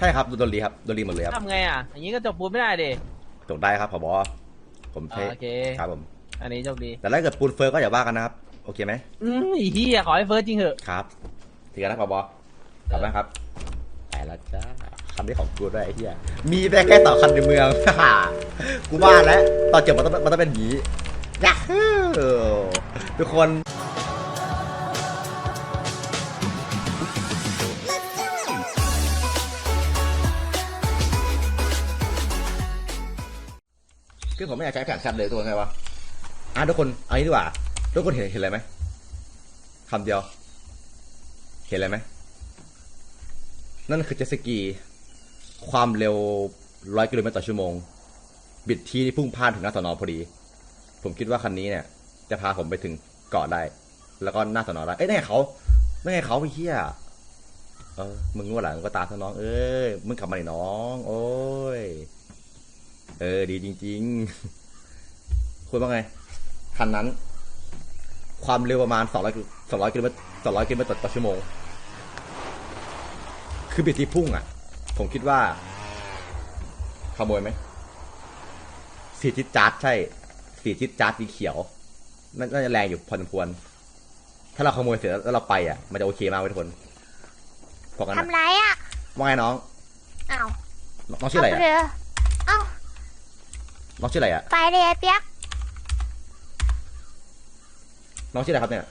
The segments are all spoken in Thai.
ใช่ครับโดนรีครับโดนรีหมดเลยครับทำไงอะ อย่างนี้ก็จบปูนไม่ได้ดิจบได้ครับผบผมอ่าเท่โอเคครับผม อันนี้โชคดีแต่ถ้าเกิดปูนเฟิร์สก็อย่าว่ากันนะครับ โอเคไหมอืมอีเหี้ยขอให้เฟิร์สจริงเหอะครับทีกันนะผบกลับนะครับไปแล้วจ้าคันนี้ของกูด้วยไอ้เหี้ยมีแต่แค่ต่อคันในเมืองกูว่าแล้วตอนจบมันต้องมันต้องเป็นอย่างนี้ยะฮู้ทุกคน คือผมไม่อยากใช้แผนชัดเลยตัวไงวะอะทุกคนเอางี้ดีกว่า ทุกคนเห็นเห็นอะไรไหมคำเดียว เห็นอะไรไหมนั่นคือเจสกี ความเร็วร้อยกิโลเมตรต่อชั่วโมง บิดที่พุ่งพลาดถึงหน้าสอนอพอดี ผมคิดว่าคันนี้เนี่ย จะพาผมไปถึงเกาะได้ แล้วก็หน้าสอนอได้ เอ้ยนั่นไงเขานั่นไงเขาไปเฮียเออมึงงวดหลังมึงก็ตามซะน้อง เอ้ย มึงกลับมาหน่อยน้อง โอ้ย เออ ดีจริง ๆ คุณว่าไง คันนั้น ความเร็วประมาณสองร้อยสองร้อยกิโลเมตรสองร้อยกิโลเมตรต่อชั่วโมง คือบิดที่พุ่งอะ ผมคิดว่า ขโมยไหม สีจิตจัดใช่ สีจิตจัดสีเขียวน่าน่าจะแรงอยู่พอสมควร ถ้าเราขโมยเสร็จแล้วเราไปอะ มันจะโอเคมากเว้ยทุกคนพอกันนะทำไรอะว่าไงน้อง อ้าว น้องชื่ออะไรอะเาเรือเอ้า น้องชื่ออะไรอะไปเลยไอ้เปียกน้องชื่ออะไรครับเนี่ย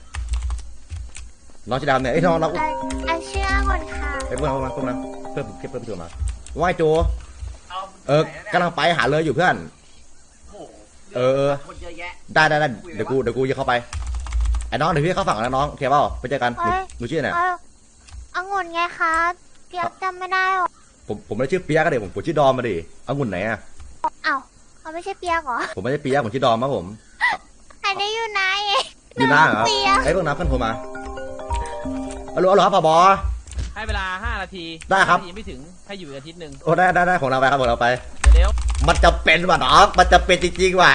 น้องชื่ออะไรครับเนี่ยเอ้ยน้องน้องเอ่อเอ่อชื่อก่อนค่ะเอ้ยพวกนั้นพวกนั้นพวกนั้นเพิ่มเพิ่มเพิ่มตัวมาว่าไงโจเออกำลังไปหาเลยอยู่เพื่อนเออเออ คนเยอะแยะได้ได้ได้เดี๋ยวกูเดี๋ยวกูจะเข้าไปไอ้น้องเดี๋ยวพี่เข้าฝั่งแล้วน้องโอเคเปล่าไปเจอกันหนูหนูชื่ออะไรเออองุ่นไงคะเปียกจำไม่ได้หรอผมผมไม่ได้ชื่อเปียกกันเดี๋ยวผมผมชื่อดอมมาดิเอางุ่นไหนอะอ้าว เขาไม่ใช่เปียกเหรอ ผมไม่ได้เปียกผมชื่อดอมครับผมอันนี้อยู่ไหนอยู่หน้าเหรอเปียกไอ้พวกน้ำเพื่อนโทรมาเอาหรอเอาหรอครับผบ ให้เวลาห้านาทีได้ครับ ยังไม่ถึงให้อยู่อีกอาทิตย์หนึ่งโอ้ได้ได้ได้ของเราไปครับของเราไป เร็วมันจะเป็นว่ะน้องมันจะเป็นจริงๆว่ะ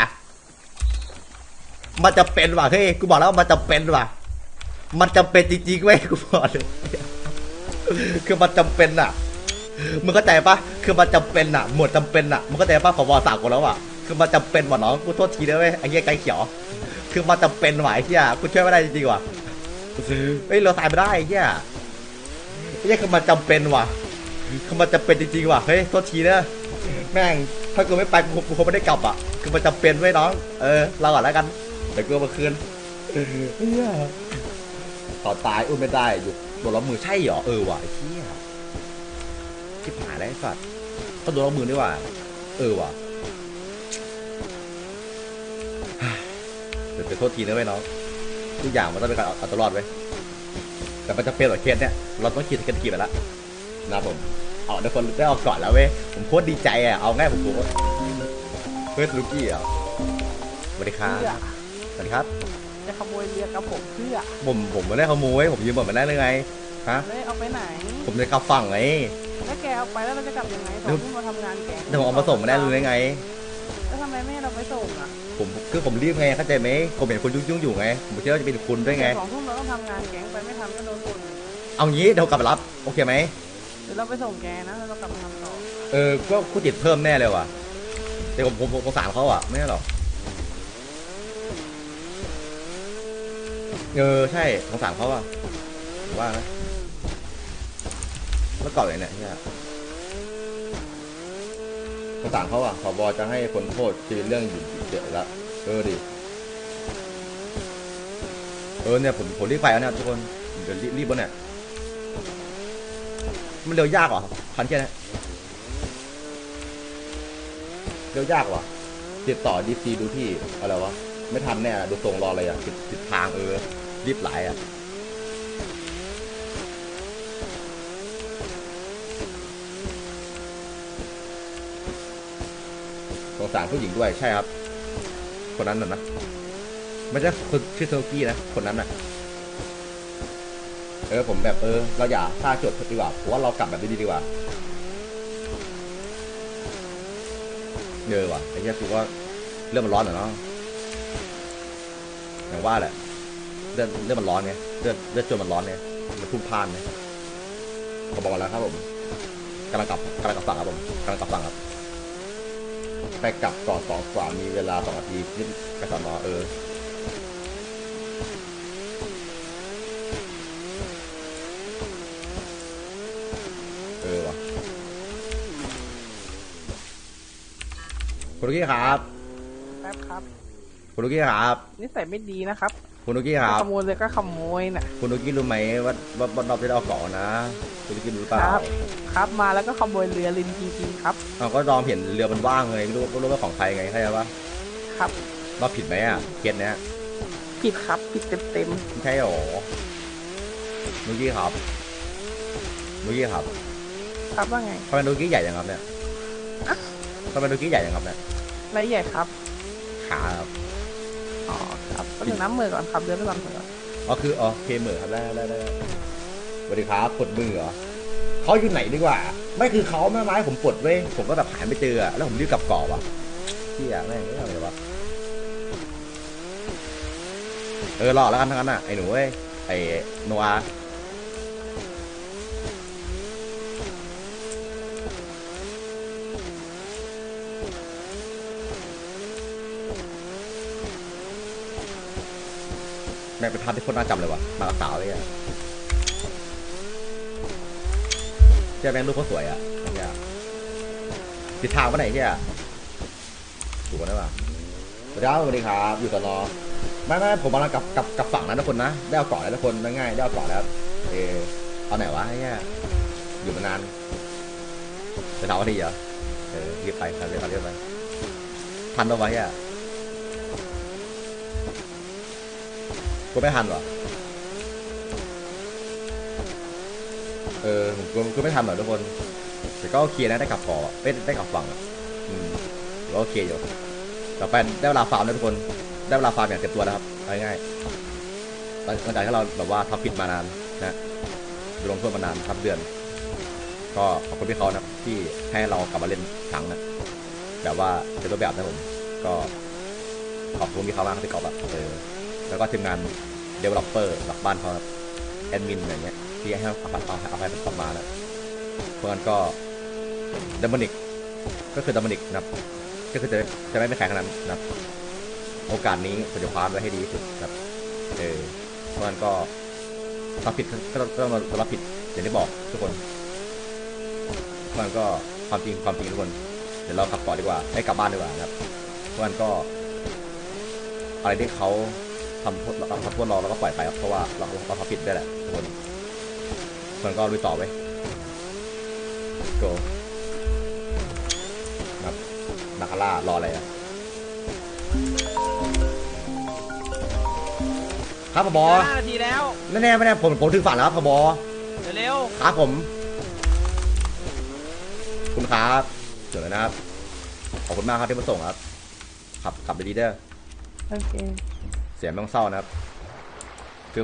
มันจะเป็นว่ะเฮ้ยกูบอกแล้วว่ามันจะเป็นว่ะ มันจะเป็นจริงๆเว้ยกูบอกเลยคือมันจำเป็นอะ มึงเข้าใจปะคือมันจำเป็นอะหมวดจำเป็นอะมึงเข้าใจปะขอวอสากกูแล้วอะคือมันจำเป็นว่ะน้องกูโทษทีนะเว้ยไอ้เงี้ยไก่เขียว คือมันจำเป็นว่ะไอ้เหี้ยกูช่วยไม่ได้จริงๆว่ะเฮ้ยเราตายไม่ได้ไอ้เหี้ยไอ้เหี้ยคือมันจำเป็นว่ะคือมันจำเป็นจริงๆว่ะเฮ้ยโทษทีนะแม่งถ้ากูไม่ไปกูกูคงไม่ได้กลับอะคือมันจำเป็นไว้น้อง เออเราก่อนแล้วกันเดี๋ยวกูมาคืนเฮียต่อตายอุ้มไม่ได้อยู่โดนล้อมมือใช่เหรอเออว่ะไอ้เหี้ย คิดหายแล้วไอ้สัตว์ก็โดนล้อมมือด้วยว่ะเออว่ะเดี๋ยวจะโทษทีนะเว้ยน้องทุกอย่างมันต้องเป็นการเอาเอาตัวรอดไว้ยแต่มันจะเป็นแบบเคสเนี่ยเราต้องคิดกันกี่ไปแล้วนะครับผมเอาทุกคนได้ออกก่อนแล้วเว้ยผมโคตรดีใจอะเอาง่ายผมโคตรเพื่อนลูกี้อะสวัสดีครับสวัสดีครับ จะขโมยเรือกับผมเพื่อผมผมไม่ได้ขโมยผมยืมหมดมาได้เลยไงฮะไม่เอาไปไหน ผมจะกลับฝั่งไง แล้วแกเอาไปแล้วเราจะกลับยังไงตอนที่มาทำงานแกงเดี๋ยวผมเอามาส่งมาได้เลยไง แล้วทำไมไม่ให้เราไปส่งอะผมคือผมรีบไงเข้าใจไหมผมเห็นคุณยุ่งๆอยู่ไง ผมคิดว่าจะเป็นคุณด้วยไง สองทุ่มเราต้องทำงานแกงไปไม่ทำก็โดนบ่นเอางี้เดี๋ยวกลับไปรับโอเคไหมเดี๋ยวเราไปส่งแกนะแล้วเรากลับมาทำต่อเออก็กูติดเพิ่มแน่เลยว่ะแต่ผมผมผมสงสารเขาอะไม่ใช่หรอกเออใช่สงสารเขาอะผมว่านะ แล้วก่อนเลยเนี่ยเหียสงสาเขาอะขอบอจะให้คนโทษคือเรื่องหยุ่นเจอละเออดิเออเนี่ยผมผมรีบไปแล้วนี่ยทุกคนเดี๋ยวรีบรีบวเนี่ยมันเร็วยากเหรอพันแค่นี้เร็วยากว่ะติดต่อดีซีดูที่อะไรวะไม่ทันแน่ดูตรงรออะไรอะติดติดทางเออรีบไหลายอะ สารผู้หญิงด้วยใช่ครับ คนนั้นน่ะนะไม่ใช่คนชื่อโซกี้นะคนนั้นน่ะ เออผมแบบเออเราอย่าฆ่าจดดีกว่าผมว่าเรากลับแบบนี้ดีกว่าเออว่ะไอ้เหี้ยกูว่าเรื่องมันร้อนเหรอเนาะอย่างว่าแหละเรื่องเรื่องมันร้อนไงเรื่องเรื่องจนมันร้อนไงมันพุ่งพ่านไงผมบอกมาแล้วครับผมกำลังกลับกำลังกลับฝั่งครับผมกำลังกลับฝั่งครับ ไปกลับก่อนสองกว่ามีเวลาสองนาทีขึ้นไปสอนอเออเออว่ะคุณลูกกี้ครับแป๊บครับ คุณลูกกี้ครับ นิสัยไม่ดีนะครับ คุณลูกกี้ครับขโมยเลยก็ขโมยน่ะ คุณลูกกี้รู้ไหมว่าว่าว่ารอบที่เราเอาเกาะนะ คุณลูกกี้รู้หรือเปล่าครับ ครับมาแล้วก็ขโมยเรือลินจริงๆครับ เราก็ลองเห็นเรือมันว่างเลยไม่รู้ไม่รู้ว่าของใครไงเข้าใจปะครับ เราผิดไหมอะเคสเนี้ยผิดครับผิดเต็มไม่ใช่หรอลูกกี้ครับลูกกี้ครับๆครับว่าไงทำไมลูกกี้ใหญ่จังครับเนี่ยทำไมลูกกี้ใหญ่จังครับเนี่ยไรใหญ่ครับขาครับอ๋อครับก็ถึงน้ำมือก่อนครับเดินไปก่อนเถอะอ๋อคืออ๋อเคเหมือครับได้ได้ได้สวัสดีครับปลดมือเหรอเขาอยู่ไหนดีกว่า ไม่คือเขาแม่ไม้ผมปลดเว้ยผมก็แบบหาไม่เจออะแล้วผมรีบกลับเกาะว่ะพี่อะแม่งไม่เอาเลยวะเออรอแล้วกันทั้งนั้นอะไอ้หนูเว้ยไอ้โนอาแม่งเป็นภาพที่โคตรน่าจำเลยว่ะมาสาวเลยอะ จ้แม่งรูปเขาสวยอะเียติดทางปะไหนเฮียถูกกันได้ป่ะสวัสดีครับสวัสดีครับอยู่กับนอไม่ไม่ผมกำลังกลับกลับกลับฝั่งนะทุกคนนะได้เอาเกาะแล้วทุกคนง่ายๆได้เอาเกาะแล้วเออเอาไหนวะไอ้เฮียอยู่มานานจะถามว่าดีเหรอเออรีบไปครับรีบไปเรียบไปทันเอาไว้อะกูไม่ทันเหรอ เออผมกูกูไม่ทันเหรอทุกคน แต่ก็โอเคนะได้กลับเกาะไม่ได้กลับฝั่งอะอืมก็โอเคอยู่ต่อไปได้เวลาฟาร์มแล้วทุกคน ได้เวลาฟาร์มอย่างเต็มตัวแล้วครับเอาง่ายๆหลังหลังจากที่เราแบบว่าทำผิดมานานนะโดนลงโทษมานานทับเดือน ก็ขอบคุณพี่เขานะที่ให้เรากลับมาเล่นครั้งนะแบบว่าเป็นรูปแบบนะผมก็ขอบคุณพี่เขามากที่เขาแบบเออแล้วก็ทีมงาน developer หลักบ้านเขาครับแอดมินอะไรเงี้ย ที่ให้เอาไปเอาเอาไปเป็นประมาณนะเพราะงั้นก็ดัมมินิกก็คือดัมมินิกนะครับก็คือจะจะไม่เป็นใครขนาดนั้นนะครับ โอกาสนี้ผมจะคว้าไว้ให้ดีที่สุดครับเออเพราะฉะนั้นก็ทำผิดก็ต้องต้องรับผิดอย่างที่บอกทุกคนเพราะฉะนั้นก็ความจริงความจริงทุกคนเดี๋ยวเรากลับก่อดีกว่าให้กลับบ้านดีกว่านะครับเพราะฉะนั้นก็อะไรที่เขาทำโทษเราทำโทษเราเราก็ปล่อยไปครับเพราะว่าเราเราทำผิดได้แหละทุกคน เพราะฉะนั้นก็ลุยต่อไปโกครับนาคาร่ารออะไรอะครับพบห้านาทีแล้วแน่ๆไม่แน่ผมผมถึงฝั่งแล้วครับพบเร็วครับผมคุณครับเดี๋ยวนะครับ ขอบคุณมากครับที่มาส่งครับ ขับขับดีๆเด้อโอเค เสียงไม่ต้องเศร้านะครับ คือ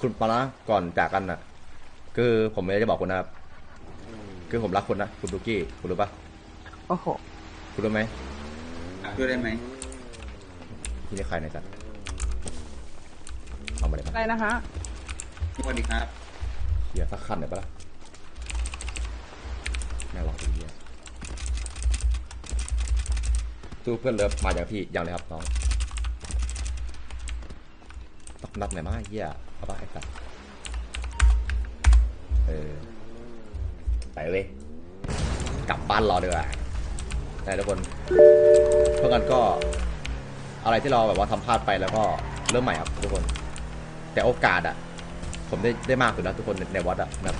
คุณปานะก่อนจากกันน่ะ คือผมไม่ได้จะบอกคุณนะครับ คือผมรักคุณนะ คุณดูกี้ คุณรู้ปะโอ้โห คุณรู้ไหมช่วยได้ไหมที่นี่ใครในจัดเอามาเลยอะปะไรนะฮะสวัสดีครับเฮียสักคันหน่อยปะล่ะแม่งลองดูเฮียสู้เพื่อนเลิฟมาอย่างพี่ยังเลยครับน้องตกนัดไหนอยมาเฮียเอาปะไอ้สัส เออไปเว้ยกลับบ้านรอดีกว่าได้ทุกคนเพราะงั้นก็อะไรที่เราแบบว่าทำพลาดไปแล้วก็เริ่มใหม่ครับทุกคน แต่โอกาสอะผมได้ได้มากสุดแล้วทุกคนในวัดอะแบบ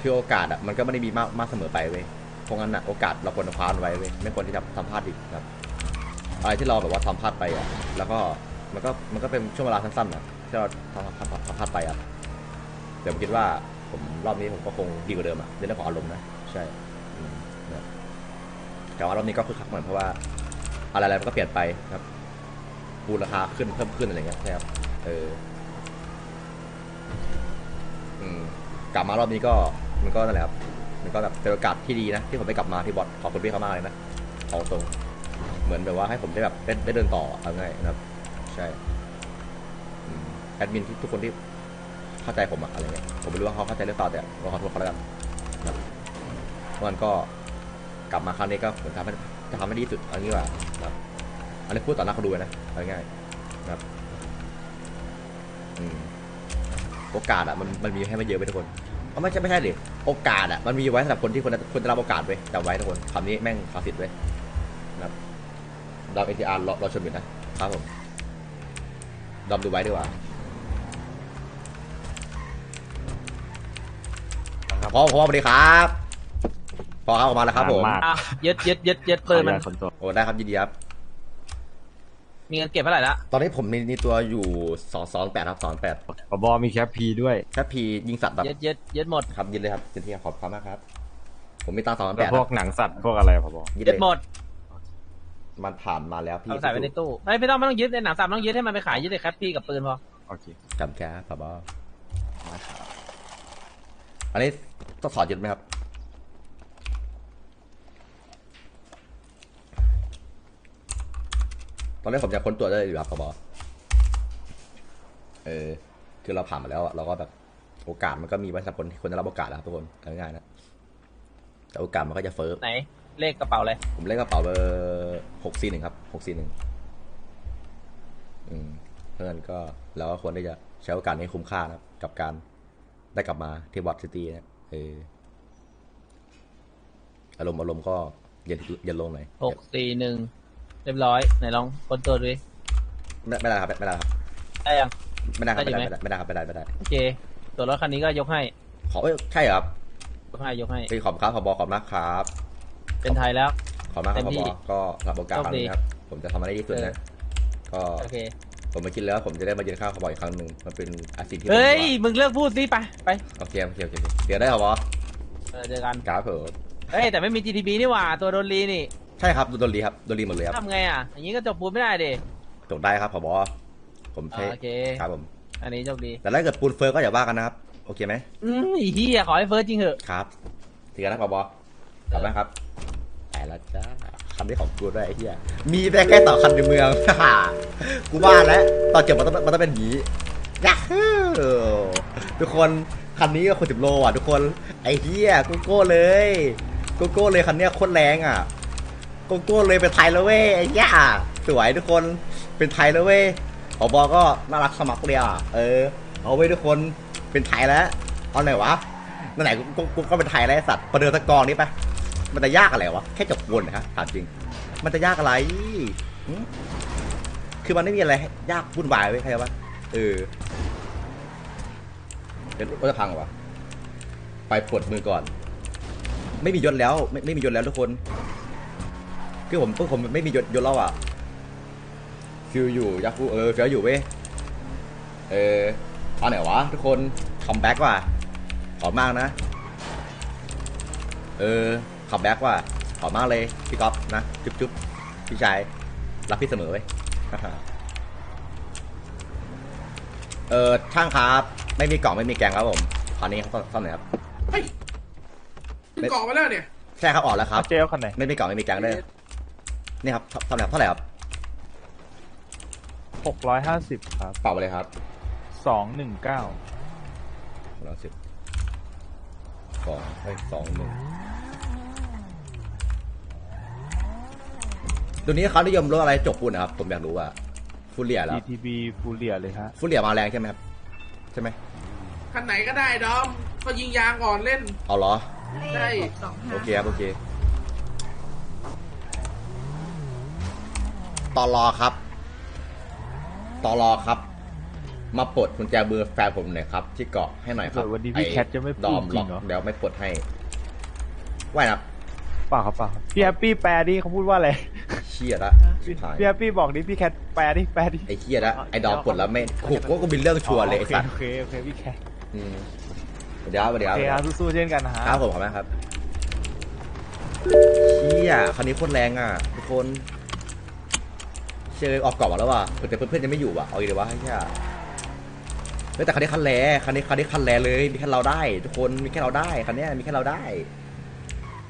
คือโอกาสอะมันก็ไม่ได้มีมากมากเสมอไปเว้ยเพราะงั้นอะโอกาสเราควรคว้าไว้เว้ยไม่ควรที่จะทำพลาดอีกนะครับ อะไรที่เราแบบว่าทำพลาดไปอะแล้วก็มันก็มันก็เป็นช่วงเวลาสั้นๆอะที่เราทำทำทำทำพลาดไปอะแต่ผมคิดว่า ผมรอบนี้ผมก็คงดีกว่าเดิมอะในเรื่องของอารมณ์นะใช่อืมนะแต่ว่ารอบนี้ก็คือคักเหมือนเพราะว่าอะไรๆมันก็เปลี่ยนไปครับปูนราคาขึ้นเพิ่มขึ้นอะไรเงี้ยใช่ครับเอออืมกลับมารอบนี้ก็มันก็นั่นแหละครับมันก็แบบเป็นโอกาสที่ดีนะที่ผมได้กลับมาที่บอสขอบคุณพี่เขามากเลยนะเอาตรงเหมือนแบบว่าให้ผมได้แบบได้ได้เดินต่อเอาง่ายนะครับ ใช่อืมแอดมินที่ทุกคนที่ เข้าใจผมอะอะไรเงี้ยผมไม่รู้ว่าเขาเข้าใจหรือเปล่าแต่ก็ขอโทษเขาแล้วกันครับมันก็กลับมาครั้งนี้ก็ผมทำให้จะทำให้ดีที่สุดเอางี้ว่าครับอันนี้พูดต่อหน้าเขาดูเลยนะเอาง่ายๆนะครับอืมโอกาสอะมันมันมีให้ไม่เยอะไปทุกคนเอาไม่ใช่ไม่ใช่ดิโอกาสอะมันมีไว้สำหรับคนที่คนจะคนจะรับโอกาสไว้จำไว้ทุกคนคำนี้แม่งคลาสสิกไว้ยนะครับดอมเอทีอาร์รอรอชมอยู่นะครับผมดอมดูไว้ดีกว่า พอพอสวัสดีครับพอครับออกมาแล้วครับผมมากอะยึดยึดยึดยึดปืนมันขออญาตคนตัวโอ้ได้ครับยินดีครับ มีเงินเก็บเท่าไหร่ละตอนนี้ผมมีมีตัวอยู่สองสองแปดครับสองแปดผบมีแคปพีด้วยถ้าพียิงสัตว์แบบยึดยึดยึดหมดครับยินเลยครับยินที่ขอบคุณมากครับ ผมมีตังสองแล้แปวดพวกหนังสัตว์พวกอะไรผบยินยึเลดยหมดมันผ่านมาแล้วพี่เอาใส่ไว้ในตู้เฮ้ยไม่ต้องไม่ต้องยึดในหนังสัตว์ไม่ต้องยึดให้มันไปขายยึดในแคปปี้กับปืนพอโอเคจำแค่ครับบออันนี้ ต้องสอนยึดไหมครับ ตอนนี้ผมจะค้นตัวได้อยู่ครับบอเออคือเราผ่านมาแล้วอะเราก็แบบโอกาสมันก็มีไว้สำหรับคนที่คนได้รับโอกาสแล้วครับทุกคนเอาง่ายๆนะแต่โอกาสมันก็จะเฟิร์ไหน เลขกระเป๋าเลยผมเลขกระเป๋าเบอร์หกสี่หนึ่งครับหกสี่หนึ่งอืมเพราะฉะนั้นก็เราก็ควรที่จะใช้โอกาสนี้คุ้มค่านะครับ กับการได้กลับมาที่วอตซิตี้เนี่ย เอออารมณ์อารมณ์ก็เย็นเย็นลงหน่อยหกสี่หนึ่งเรียบร้อยไหนลองคนตัวดูดิไม่ไม่ได้ครับไม่ได้ครับได้ยังไม่ได้ครับได้ไม่อยู่ได้ไหมไม่ได้ครับไม่ได้ไม่ได้โอเคตัวรถคันนี้ก็ยกให้ ขอเอ้ยใช่เหรอครับยกให้ยกให้เอ้ยขอบคุณครับขอบอขอบคุณมากครับ เป็นไทยแล้วขอบคุณมากครับเต็มขอที่บอก็รับโอกาสครั้งนี้ครับผมจะทำให้ได้ที่สุดนะก็โอเค ผมไม่คิดแล้วาผมจะได้มายืนข้างขอบออีกครั้งหนึ่งมันเป็นอาชีพที่ผมเฮ้ยว่ามึงเลิกพูดสิไปไปโอเคโอเคโอเคโอเคเดี๋ยวได้เหรอบอเออเจอกันครับผมเฮ้ยแต่ไม่มี GTB นี่หว่าตัวโดนรีนี่ใช่ครับโดนรีครับโดนรีหมดเลยครับทำไงอะอย่างนี้ก็จบปูนไม่ได้ดิจบได้ครับผบผมอ่าใช้โอเค ครับผม อันนี้โชคดีแต่ถ้าเกิดปูนเฟิร์สก็อย่าว่ากันนะครับโอเคไหมอืมไอ้เฮียขอให้เฟิร์สจริงเหอะ ครับทีกันนะผบกลับนะครับไปแล้วจ้า คันนี้ของกูด้วยไอ้เหี้ยมีแต่แค่ต่อคันในเมือง กูว่าแล้วตอนจบมันต้องมันต้องเป็นอย่างนี้ยาฮูทุกคนคันนี้ก็คนสิบโลอะทุกคนไอ้เหี้ยโกโก้เลยโกโก้เลยคันเนี้ยโคตรแรงอะโกโก้เลยเป็นไทยแล้วเว้ยไอ้ย่าสวยทุกคนเป็นไทยแล้วเว้ยอบอก็น่ารักสมัครเลยอะเออเอาไว้ทุกคนเป็นไทยแล้วเอาไหนวะนั่นไหนกูกูก็เป็นไทยแล้วไอ้สัตว์ประเดิมตะกรองนี่ปะ มันจะยากอะไรวะ แค่จบวนนะฮะถามจริง มันจะยากอะไรหึคือมันไม่มีอะไรยากวุ่นวายไว้ยใครวะเออเดี๋ยวรถจะพังเหรอวะไปปลดมือก่อน ไม่มียศแล้วไม่ไม่มียศแล้วทุกคน คือผมพวกผมไม่มียศยศแล้วอะฟิลอยู่ยักษ์ฟูเออฟิลอยู่เว้ยเออเอาไหนวะทุกคนคัมแบ็กว่ะขอบมากนะ เออ คัมแบ็กว่ะขอบมากเลยพี่ก๊อฟนะ จุ๊บจุ๊บพี่ชายรักพี่เสมอเว้ยเออช่างครับ ไม่มีกล่องไม่มีแกงครับผมตอนนี้เขาซ่อมไหนอยครับเฮ้ยขึ้นเกาะมาแล้วเนี่ยใช่ครับออกแล้วครับเจลคันไหนไม่มีกล่องไม่มีแกงเลยนี่ครับทำไหนอยครับเท่าไหร่ครับหกร้อยห้าสิบครับเป่าไปเลยครับสองหนึ่งเก้าร้อยสิบสองเฮ้ยสองหนึ่ง ตัวนี้เขานิยมรถอะไรจบปูนนะครับ ผมอยากรู้ว่าฟูเรียแล้ว GTB ฟูเรียเลยฮะฟูเรียมาแรงใช่ไหมครับ ใช่ไหมคันไหนก็ได้ดอม ก็ยิงยางก่อนเล่น เอาเหรอ ได้โอเคครับโอเคตอรอครับตอรอครับ มาปลดกุญแจมือแฟนผมหน่อยครับ ที่เกาะให้หน่อยครับเดี๋ยววันนี้พี่ไอ้แคทจะไม่พูดดอมจริล็อกงเหรอ เดี๋ยวไม่ปลดให้ว่ายนะครับเปล่าครับเปล่าครับพี่แฮปปี้แปลดิเขาพูดว่าอะไร เชี่ยละชิบหายพี่แฮปปี้บอกดิพี่แคทแปลดิแปลดิไอ้เชี่ยละไอ้ดอมปลดแล้วไม่โอ้โหก็มีเรื่องชัวร์เลยไอ้สัตว์โอเคโอเคโอเคพี่แคทอืมเดี๋ยวเดี๋ยวโอเคครับสู้ๆเช่นกันนะฮะครับผมขอบคุณครับเชี่ยคันนี้โคตรแรงอะทุกคนเชื่อออกกล่องมาแล้วว่ะแต่เพื่อนๆยังไม่อยู่ว่ะเอาอีกเลยวะไอ้เชี่ยเฮ้ยแต่คันนี้คันแรคันนี้คันนี้คันแรเลยมีแค่เราได้ ทุกคนมีแค่เราได้คันเนี้ยมีแค่เราได้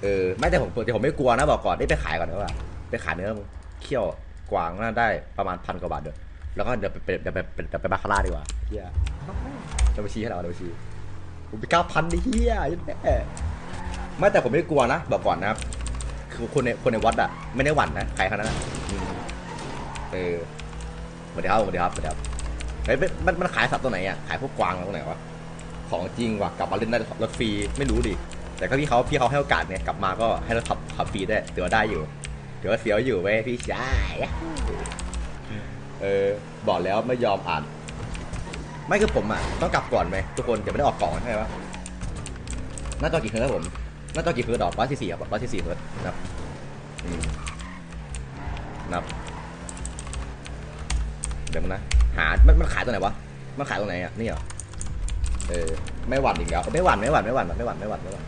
เออไม่แต่ผมแต่ผมไม่กลัวนะบอกก่อนได้ไปขายก่อนนะว่า ไปขายเนื้อเคี่ยวกวางน่าได้ประมาณพันกว่าบาทเด้อแล้วก็เดี๋ยวไปเดี๋ยวไปเดี๋ยวไปบาคาร่าดีกว่าเฮียจะไปชี้ให้เราเดี๋ยวไปชี้ผมไปเก้าพันดิเฮียยันแม่ไม่แต่ผมไม่กลัวนะบอกก่อนนะครับคือคนในคนในวัดอะไม่ได้หวั่นนะใครเขานั้นอะเออสวัสดีครับสวัสดีครับสวัสดีครับเฮ้ยมันมันขายสัตว์ตัวไหนอะขายพวกกวางตรงไหนวะของจริงว่ะกลับมาเล่นได้รถฟรีไม่รู้ดิแต่ก็พี่เขาพี่เขาให้โอกาสเนี่ยกลับมาก็ให้เรถขับขับฟรีได้ถือว่าได้อยู่ ถือว่าเสียวอยู่เว้ยพี่ชายเออบอกแล้วไม่ยอมอ่าน ไม่คือผมอะต้องกลับก่อนไหมทุกคนอย่าไม่ได้ออกก่องใช่ไหมวะหน้าจอกี่เฮิร์ตครับผมหน้าจอกี่เฮิร์ตดอกร้อยสี่สี่ครับร้อยสี่สี่เฮิร์ตนับนับเดี๋ยวนะหามันมันขายตัวไหนวะมันขายตรงไหนอะนี่เหรอเออไม่หวั่นอีกแล้วไม่หวั่นไม่หวั่นไม่หวั่นไม่หวั่นไม่หวั่นไม่หวั่น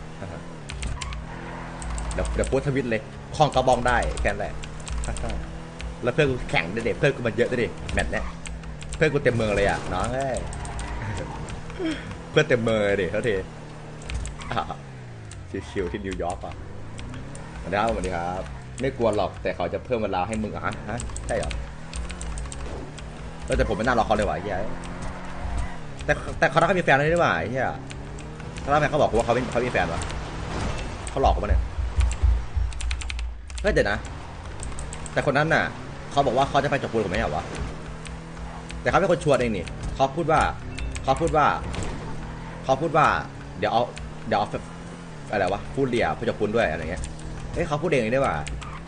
เดี๋ยวเดี๋ยวโพสทวิตเลย คลองกระบองได้แค่นั้นแหละแล้วเพื่อนกูแข่งด้วยเด็เพื่อนกูมันเยอะด้วยดิแมตช์เนี้ยเพื่อนกูเต็มเมืองเลยอะน้องเอ้ยเพื่อนเต็มเมืองเลยดิเท่าทีอะชิวๆที่นิวยอร์กอะสวัสดีครับสวัสดีครับ ไม่กลัวหรอกแต่เขาจะเพิ่มเวลาให้มึงอะฮะฮะใช่เหรอเออแต่ผมไม่น่ารอเขาเลยว่ะไอ้เฮียแต่แต่เขาถ้าเขามีแฟนแล้วนี่หว่าไอ้เฮียถ้าแฟนเขาบอกกูว่าเขาไม่เขามีแฟนวะเขาหลอกกูปะเนี่ย เฮ้ยเดี๋ยวนะ แต่คนนั้นน่ะ เขาบอกว่าเขาจะไปจบปูนผมไม่ใช่เหรอวะแต่เขาเป็นคนชวนเองนี่เขาพูดว่าเขาพูดว่าเขาพูดว่า เดี๋ยวเอาเดี๋ยวเอาอะไรวะพูดเลียพูดจะคุณด้วยอะไรเงี้ยเฮ้ยเขาพูดเองได้ว่า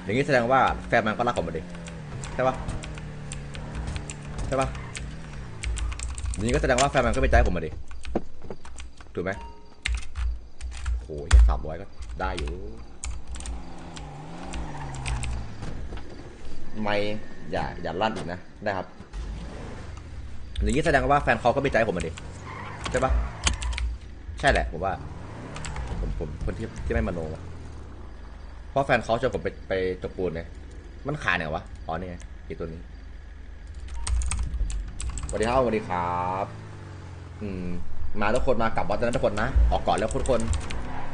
อย่างนี้แสดงว่าแฟนมันก็รักผมมาดิใช่ปะใช่ปะอย่างนี้ก็แสดงว่าแฟนมันก็เป็นใจผมมาดิถูกไหมโอ้ยสามร้อยก็ได้อยู่ ไม่อย่าอย่าลั่นอีกนะได้ครับอย่างนี้แสดงว่าแฟนเขาก็ไม่ใจผมมาดิใช่ปะใช่แหละผมว่า ผมผมคนที่ที่ไม่มโนอะเพราะแฟนเขาจะผมไปไปจบปูนเนี่ยมันขายไหนวะอ๋อนี่ไงอีตัวนี้สวัสดีครับสวัสดีครับ อืม มาทุกคนมากลับวัดนะทุกคนนะออกก่อนแล้วทุกคน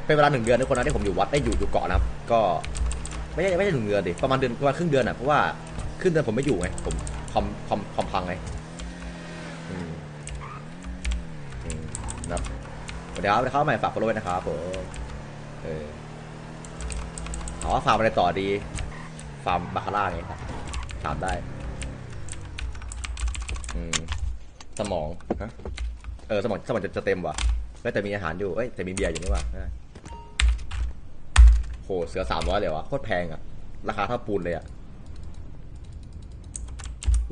เป็นเวลาหนึ่งเดือนทุกคนนะที่ผมอยู่วัดได้อยู่อยู่เกาะนะครับ ก็ ไม่ใช่ไม่ใช่หนึ่งเดือนดิประมาณเดือนประมาณครึ่งเดือนอะเพราะว่าครึ่งเดือนผมไม่อยู่ไงผมคอมคอมคอมพังไงอืมอืมนะครับเดี๋ยวเข้าใหม่ฝาก follow ไว้นะครับผมเออถามว่าฟาร์มอะไรต่อดีฟาร์มบาคาร่าไงครับถามได้อืมสมองฮะเออสมองสมองจะจะเต็มว่ะเอ้ยแต่มีอาหารอยู่เอ้ยแต่มีเบียร์อยู่นี่ว่ะ โหเสือสามร้อยเลยวะโคตรแพงอะราคาท่าปูนเลยอะ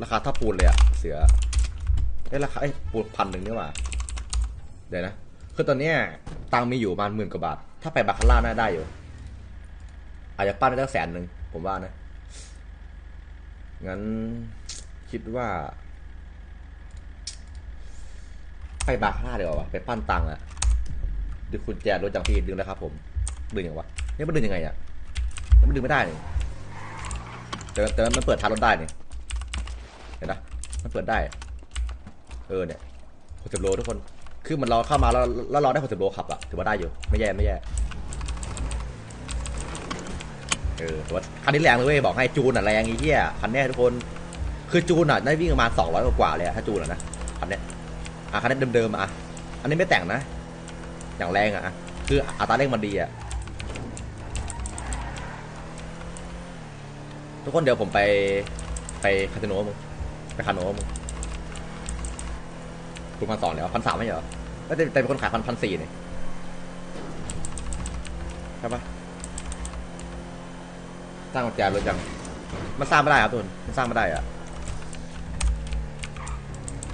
ราคาท่าปูนเลยอะเสือเอ้ราคาไอ้ปูนพันหนึ่งนี่หว่าเดี๋ยวนะคือตอนเนี้ยตังมีอยู่ประมาณหมื่นกว่าบาท ถ้าไปบาคาร่าน่าได้อยู่ อาจจะปั้นได้ตั้งแสนหนึ่งผมว่านะ งั้นคิดว่า ไปบาคาร่าเดี๋ยววะไปปั้นตังอะดึงคุณแจรถจังพี่ดึงแล้วครับผม ดึงอยังวะ เนี่ยมันดึงยังไงอะมันดึงไม่ได้นี่แต่แต่มันเปิดทางรถได้นี่เห็นนะมันเปิดได้ เออเนี่ยหกสิบโลทุกคนคือมันเราเข้ามาแล้วแล้วเราได้หกสิบโลขับอะถือว่าได้อยู่ไม่แย่ไม่แย่เออแต่ว่าคันนี้แรงเลยเว้ยบอกให้จูนอะแรงไอ้เหี้ยคันนี้ทุกคนคือจูนอะได้วิ่งประมาณสองร้อยกว่าเลยอะถ้าจูนอะนะคันนี้อะคันนี้เดิมๆอะอะอันนี้ไม่แต่งนะ อย่างแรงอะคืออัตราเร่งมันดีอะ ทุกคนเดี๋ยวผมไปไปคาสิโนมึงไปคาโนมึงคุณพันสองแล้วพันสามไม่เหรอแต่แต่เป็นคนขายพันพันสี่นี่ใช่ปะสร้างกุญแจรถยังมันสร้างไม่ได้ครับทุนมันสร้างไม่ได้อะ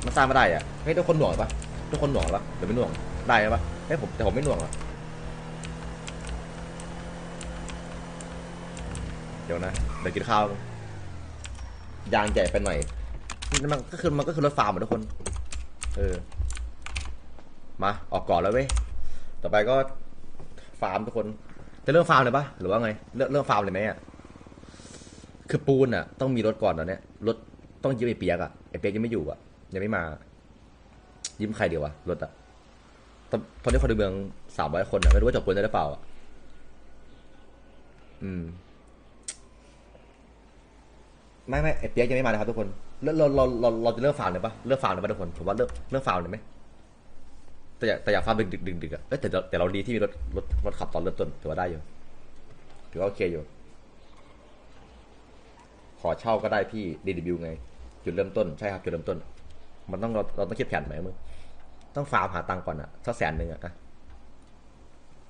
มันสร้างไม่ได้อะเฮ้ยทุกคนหน่วงปะทุกคนหน่วงปะหรือไม่หน่วงได้ปะเฮ้ยผมแต่ผมไม่หน่วงอะเดี๋ยวนะ เดี๋ยวกินข้าวยางใหญ่ไปหน่อยมันก็คือมันก็คือรถฟาร์มอะทุกคน เออ มาออกก่อนแล้วเว้ย ต่อไปก็ฟาร์มทุกคน จะเริ่มฟาร์มเลยปะหรือว่าไง เริ่มเริ่มฟาร์มเลยไหมอะ คือปูนอะ ต้องมีรถก่อนตอนเนี้ยรถต้องยืมไอเปียกอะ ไอเปียกยังไม่อยู่อะ ยังไม่มา ยืมใครเดียววะรถอะ ตอนตอนนี้คนในเมืองสามร้อยคนอะ ไม่รู้ว่าจบปูนได้หรือเปล่าอะ อืม ไม่ไม่ไอเปียกยังไม่มานะครับทุกคนเราเราเราเราเราจะเริ่มฟาร์มเลยปะเริ่มฟาร์มเลยปะทุกคนผมว่าเริ่มเริ่มฟาร์มเลยไหมแต่อยาแต่อยากฟาร์มดึกดึกดึกดึกอะเอ้ยแต่เราแต่เราดีที่มีรถรถรถขับตอนเริ่มต้นถือว่าได้อยู่ถือว่าโอเคอยู่ ขอเช่าก็ได้ที่ DW ไง จุดเริ่มต้นใช่ครับจุดเริ่มต้น มันต้องเราเราต้องคิดแผนไหมมึงต้องฟาร์มหาตังก่อนอะสักแสนหนึ่งอะอะ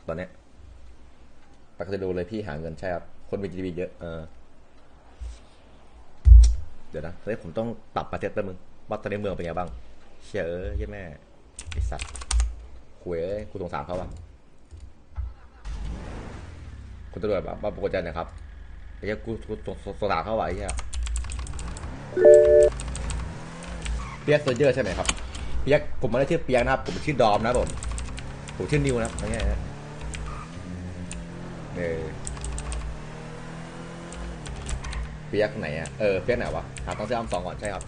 ตอนเนี้ยปกติดูเลยพี่หาเงินใช่ครับคนมี GDP เยอะเออ เดี๋ยวนะเฮ้ยผมต้องปรับประเทศแล้วมึงว่าตอนนี้เมืองเป็นไงบ้าง เชื่ยเอ้ยแม่ไอสัตว์คุยกูสงสารเขาวะคุณตำรวจมามาปรากฏใจหนะครับไอ้เหี้ยกูกูสงสงสารเขาวะไอ้เหี้ยเปียกโซเยอร์ใช่ไหมครับเปียกผมไม่ได้ชื่อเปียกนะครับ ผมชื่อดอมนะผมผมชื่อนิวนะครับอะไรเงี้ยนะเออ เปียกไหนอะเออเปียกไหนวะหาต้องซื้ออัมสองก่อนใช่ครับ